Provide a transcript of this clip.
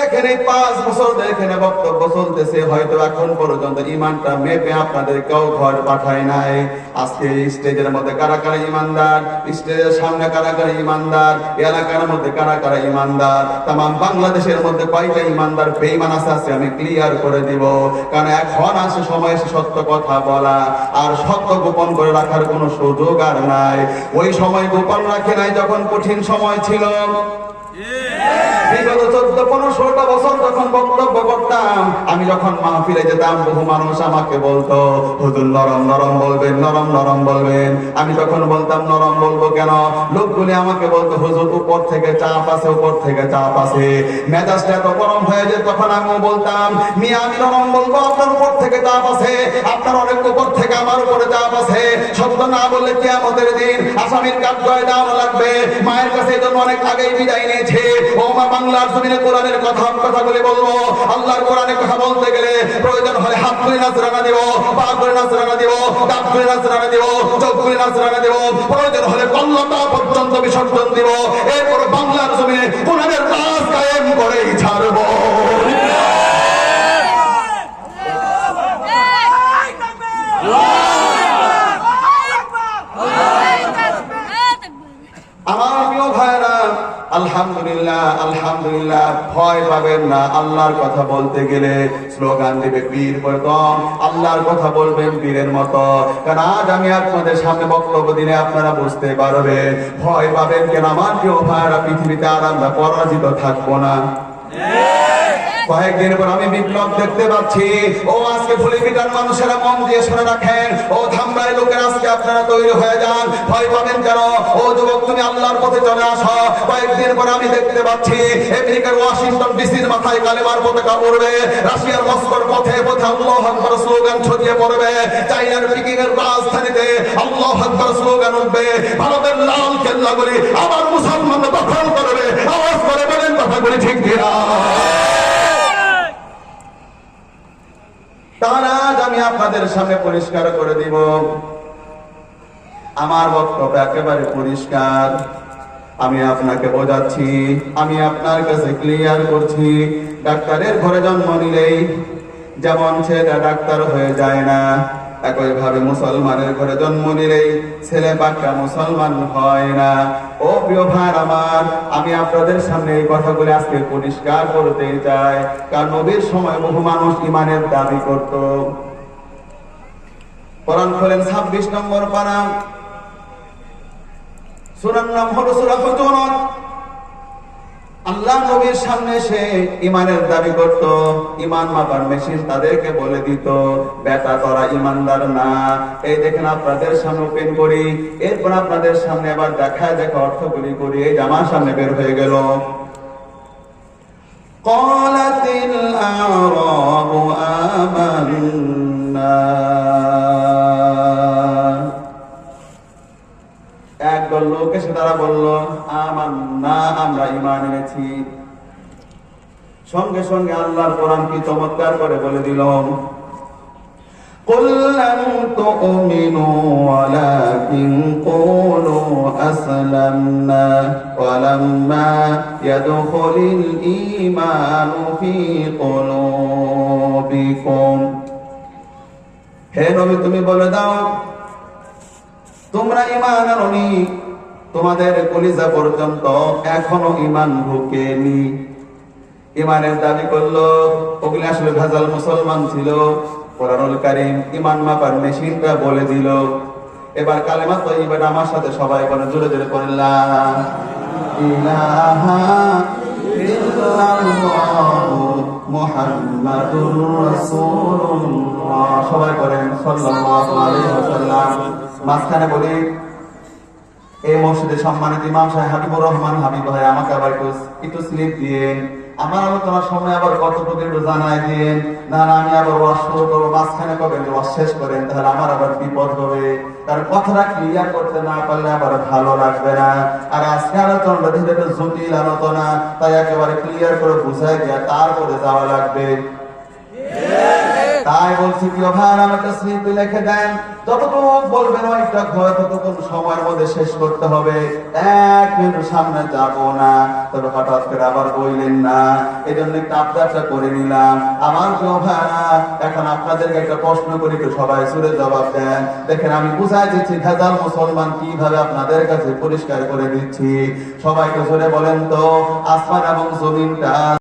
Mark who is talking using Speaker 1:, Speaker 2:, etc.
Speaker 1: দেখেন এই পাঁচ বছর বক্তব্য চলতেছে, হয়তো এখন পর্যন্ত ইমানটা মেপে আপনাদের কেউ ঘর পাঠায় নাই। আজকে স্টেজের মধ্যে কারা কারা ইমানদার? স্টেজের সামনে কারা কারা ইমানদার? এলাকার মধ্যে কারা কারা ইমানদার? তাম বাংলাদেশের মধ্যে কয়টা ইমানদার বেইমান আছে আছে আমি ক্লিয়ার করে দিব। কারণ এখন আসে সময় এসে সত্য কথা বলা। আর সত্য গোপন করে রাখার কোনো সুযোগ আর নাই। ওই সময় গোপন রাখে নাই যখন কঠিন সময় ছিল। যখন আমি যখন মাহফিলে যেতাম, বহু মানুষ আমাকে বলতো, হুজুর, নরম নরম বলবেন, নরম নরম বলবেন। আমি তখন বলতাম, নরম বলব কেন? লোকগুলি আমাকে বলতো, হুজুর, উপর থেকে চাপ আছে, উপর থেকে চাপ আছে। মেজাজটা এত গরম হয়ে যায় তখন আমিও বলতাম, মিয়া, আমি নরম বলব, আপনার উপর থেকে চাপ আছে, আপনার অনেক উপর থেকে আমার উপরে চাপ আছে। সত্য না বললে দিন আসামির দেওয়া লাগবে। মায়ের কাছে এই জন্য অনেক আগেই বিদায় নিয়েছে ও মা বাংলার জমিনে কোরআনের কথা কথাগুলি বলব। আল্লাহর কোরআনের কথা বলতে গেলে প্রয়োজন হলে হাত তুলে নাচরানা দিব পা করে নাচরানা দিব দাঁত করে নাচরানা দিব চোখ করে নাচরানা দিব। প্রয়োজন হলে কল্লতা পর্যন্ত বিসর্জন দিব। এরপর বাংলার জমিনে কোরআনের কাজ কায়েম করেই ছাড়বো। আমার প্রিয় ভাইরা আলহামদুলিল্লাহ আলহামদুলিল্লাহ, ভয় পাবেন না। আল্লাহর কথা বলতে গেলে স্লোগান দিবে বীর প্রথম আল্লাহর কথা বলবেন বীরের মতো। কারণ আজ আমি আপনাদের সামনে বক্তব্য দিনে আপনারা বুঝতে পারবে ভয় পাবেন কেন? আমার কেউ ভাইরা পৃথিবীতে আর আমরা পরাজিত থাকব না। কয়েকদিন পর আমি বিপ্লব দেখতে পাচ্ছি। ও আজকে ফুলিপিটার মানুষেরা মন দিয়ে শুনে রাখেন। ও ধামরাই লোকের আজকে আপনারা তৈরি হয়ে যান। ভয় পাবেন কেন? ও যুবক, তুমি আল্লাহর পথে চলে আসো। কয়েকদিন পর আমি দেখতে পাচ্ছি, আমেরিকার ওয়াশিংটন ডিসির মাথায় কালেমার পতাকা উড়বে। রাশিয়ার মস্কোর পথে পথে আল্লাহ আকবার স্লোগান ছড়িয়ে পড়বে। চাইনার পিকিং এর রাজধানীতে আল্লাহ আকবার স্লোগান উঠবে। ভারতের লাল কেল্লাগুলি আবার মুসলমান দখল করবে। আওয়াজ করে বলেন, কথাগুলি ঠিক কিনা? তার আজ আমি আপনাদের সামনে পরিষ্কার করে দিব। আমার বক্তব্য একেবারে পরিষ্কার। আমি আপনাকে বোঝাচ্ছি, আমি আপনার কাছে ক্লিয়ার করছি, ডাক্তারের ঘরে জন্ম নিলেই যেমন ছেলেটা ডাক্তার হয়ে যায় না একইভাবে মুসলমানের ঘরে জন্ম নিলেই ছেলে বাচ্চা মুসলমান হয় না। ও প্রিয় ভাই আমার, আমি আপনাদের সামনে এই কথাগুলি আজকে পরিষ্কার করতে চাই। কারণ নবীর সময় বহু মানুষ ইমানের দাবি করত। কোরআন খোলেন ছাব্বিশ নম্বর পারা। সুরার নাম হলো সুরা হুজুরাত আল্লাহ নবীর সামনে এসে ইমানের দাবি করত ইমান মাপার মেশিন তাদেরকে বলে দিত বেটা তোরা ইমানদার না এই দেখেন আপনাদের সামনে ওপেন করি এরপর আপনাদের সামনে আবার দেখায় দেখা অর্থগুলি করি এই জামার সামনে বের হয়ে গেল قالت الأعراب آمنا তারা বলল আমার না আমরা ইমান এনেছি। সঙ্গে সঙ্গে আল্লাহর কোরআন কি চমৎকার করে বলে দিল ফি হে নবী, তুমি বলে দাও, তোমরা ইমান তোমাদের কলিজা পর্যন্ত এখনও ইমান ঢুকেনি। ইমানের দাবি করল, ওগুলি আসলে ভেজাল মুসলমান ছিল। কোরআনুল কারিম ইমান মাপার মেশিনটা বলে দিল। এবার কালেমা আমার সাথে সবাই বলে, জোরে জোরে রাসূলুল্লাহ। সবাই করেন মাঝখানে বলি এই মসজিদের সম্মানিত ইমাম সাহেব হাবিবুর রহমান হাবিব ভাই, আমাকে আবার একটু একটু স্লিপ দিয়ে আমার আলোচনার সময় আবার কতটুকু একটু জানাই দিন না না, আমি আবার ওয়াশ শুরু করব, মাঝখানে কবে ওয়াশ শেষ করেন, তাহলে আমার আবার বিপদ হবে। কারণ কথাটা ক্লিয়ার করতে না পারলে আবার ভালো লাগবে না। আর আজকে আলোচনাটা দিতে একটু জটিল আলোচনা, তাই একেবারে ক্লিয়ার করে বুঝাই দিয়ে তারপরে যাওয়া লাগবে। তাই বলছি ভাই আমার স্মৃতি লিখে দেন, যতটুকু বলবেন ওইটা হয়তো ততটুকু সময়ের মধ্যে শেষ করতে হবে। এক মিনিট সামনে যাব না, তবে হঠাৎ করে আবার বললেন না এই জন্য আবদারটা করে নিলাম। আমার প্রিয় ভাইরা এখন আপনাদেরকে একটা প্রশ্ন করি তো সবাই সুরে জবাব দেন। দেখেন, আমি বুঝাই দিচ্ছি, ভেজাল মুসলমান কীভাবে আপনাদের কাছে পরিষ্কার করে দিচ্ছি? সবাইকে জোরে বলেন তো, আসমান এবং জমিনটা